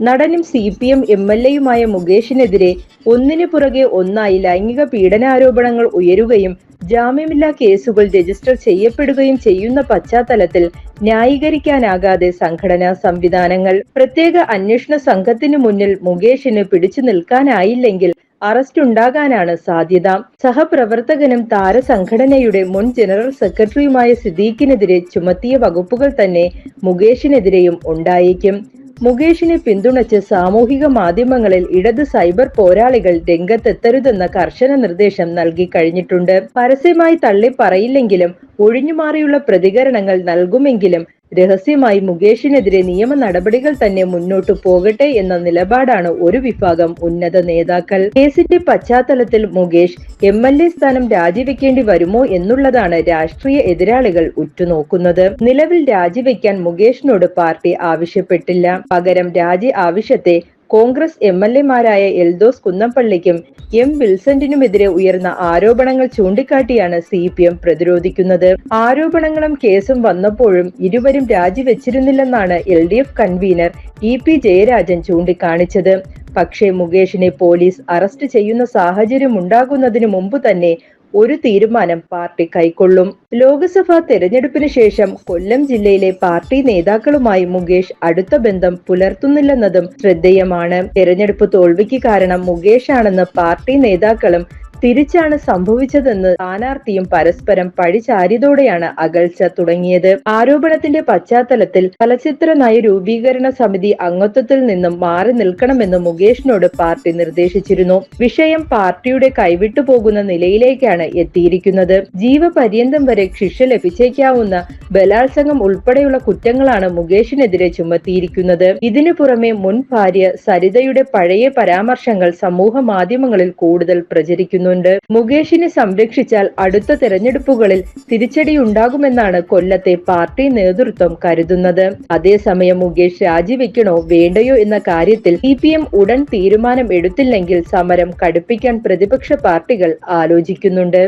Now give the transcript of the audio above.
നടനും C P M M L എയുമായ മുകേഷിനെതിരെ ഒന്നിനു പുറകെ ഒന്നായി ലൈംഗിക പീഡനാരോപണങ്ങൾ ഉയരുകയും ജാമ്യമില്ലാ കേസുകൾ രജിസ്റ്റർ ചെയ്യപ്പെടുകയും ചെയ്യുന്ന പശ്ചാത്തലത്തിൽ ന്യായീകരിക്കാനാകാതെ സംഘടനാ സംവിധാനങ്ങൾ പ്രത്യേക അന്വേഷണ സംഘത്തിനു മുന്നിൽ മുകേഷിന് പിടിച്ചു നിൽക്കാനായില്ലെങ്കിൽ അറസ്റ്റ് ഉണ്ടാകാനാണ് സാധ്യത. സഹപ്രവർത്തകനും താരസംഘടനയുടെ മുൻ ജനറൽ സെക്രട്ടറിയുമായ സിദ്ദീഖിനെതിരെ ചുമത്തിയ വകുപ്പുകൾ തന്നെ മുകേഷിനെതിരെയും ഉണ്ടായേക്കും. മുകേഷിനെ പിന്തുണച്ച് സാമൂഹിക മാധ്യമങ്ങളിൽ ഇടത് സൈബർ പോരാളികൾ രംഗത്തെത്തരുതെന്ന കർശന നിർദ്ദേശം നൽകി കഴിഞ്ഞിട്ടുണ്ട്. പരസ്യമായി തള്ളി പറയില്ലെങ്കിലും ഒഴിഞ്ഞുമാറിയുള്ള പ്രതികരണങ്ങൾ നൽകുമെങ്കിലും രഹസ്യമായി മുകേഷിനെതിരെ നിയമ നടപടികൾ തന്നെ മുന്നോട്ടു പോകട്ടെ എന്ന നിലപാടാണ് ഒരു വിഭാഗം ഉന്നത നേതാക്കൾ. കേസിന്റെ പശ്ചാത്തലത്തിൽ മുകേഷ് എം എൽ എ സ്ഥാനം രാജിവെക്കേണ്ടി വരുമോ എന്നുള്ളതാണ് രാഷ്ട്രീയ എതിരാളികൾ ഉറ്റുനോക്കുന്നത്. നിലവിൽ രാജിവെക്കാൻ മുകേഷിനോട് പാർട്ടി ആവശ്യപ്പെട്ടില്ല. പകരം രാജി ആവശ്യത്തെ കോൺഗ്രസ് എം എൽ എമാരായ എൽദോസ് കുന്നപ്പള്ളിക്കും എം വിൽസന്റിനുമെതിരെ ഉയർന്ന ആരോപണങ്ങൾ ചൂണ്ടിക്കാട്ടിയാണ് സി പി എം പ്രതിരോധിക്കുന്നത്. ആരോപണങ്ങളും കേസും വന്നപ്പോഴും ഇരുവരും രാജിവെച്ചിരുന്നില്ലെന്നാണ് L D F convener E P Jayarajan ചൂണ്ടിക്കാണിച്ചത്. പക്ഷേ മുകേഷിനെ പോലീസ് അറസ്റ്റ് ചെയ്യുന്ന സാഹചര്യം ഉണ്ടാകുന്നതിന് മുമ്പ് തന്നെ ഒരു തീരുമാനം പാർട്ടി കൈക്കൊള്ളും. ലോക്സഭാ തെരഞ്ഞെടുപ്പിന് ശേഷം കൊല്ലം ജില്ലയിലെ പാർട്ടി നേതാക്കളുമായി മുകേഷ് അടുത്ത ബന്ധം പുലർത്തുന്നില്ലെന്നതും ശ്രദ്ധേയമാണ്. തെരഞ്ഞെടുപ്പ് തോൽവിക്ക് കാരണം മുകേഷ് ആണെന്ന് പാർട്ടി നേതാക്കളും തിരിച്ചാണ് സംഭവിച്ചതെന്ന് സ്ഥാനാർത്ഥിയും പരസ്പരം പഴിചാരിതോടെയാണ് അകൽച്ച തുടങ്ങിയത്. ആരോപണത്തിന്റെ പശ്ചാത്തലത്തിൽ ചലച്ചിത്ര നയ രൂപീകരണ സമിതി അംഗത്വത്തിൽ നിന്നും മാറി നിൽക്കണമെന്ന് മുകേഷിനോട് പാർട്ടി നിർദ്ദേശിച്ചിരുന്നു. വിഷയം പാർട്ടിയുടെ കൈവിട്ടു പോകുന്ന നിലയിലേക്കാണ് എത്തിയിരിക്കുന്നത്. ജീവപര്യന്തം വരെ ശിക്ഷ ലഭിച്ചേക്കാവുന്ന ബലാത്സംഗം ഉൾപ്പെടെയുള്ള കുറ്റങ്ങളാണ് മുകേഷിനെതിരെ ചുമത്തിയിരിക്കുന്നത്. ഇതിനു പുറമെ മുൻ ഭാര്യ സരിതയുടെ പഴയ പരാമർശങ്ങൾ സമൂഹ മാധ്യമങ്ങളിൽ കൂടുതൽ പ്രചരിക്കുന്നുണ്ട് മുകേഷിനെ സംരക്ഷിച്ചാൽ അടുത്ത തെരഞ്ഞെടുപ്പുകളിൽ തിരിച്ചടിയുണ്ടാകുമെന്നാണ് കൊല്ലത്തെ പാർട്ടി നേതൃത്വം കരുതുന്നത്. അതേസമയം മുകേഷ് രാജിവെക്കണോ വേണ്ടയോ എന്ന കാര്യത്തിൽ സി പി എം ഉടൻ തീരുമാനം എടുത്തില്ലെങ്കിൽ സമരം കടുപ്പിക്കാൻ പ്രതിപക്ഷ പാർട്ടികൾ ആലോചിക്കുന്നുണ്ട്.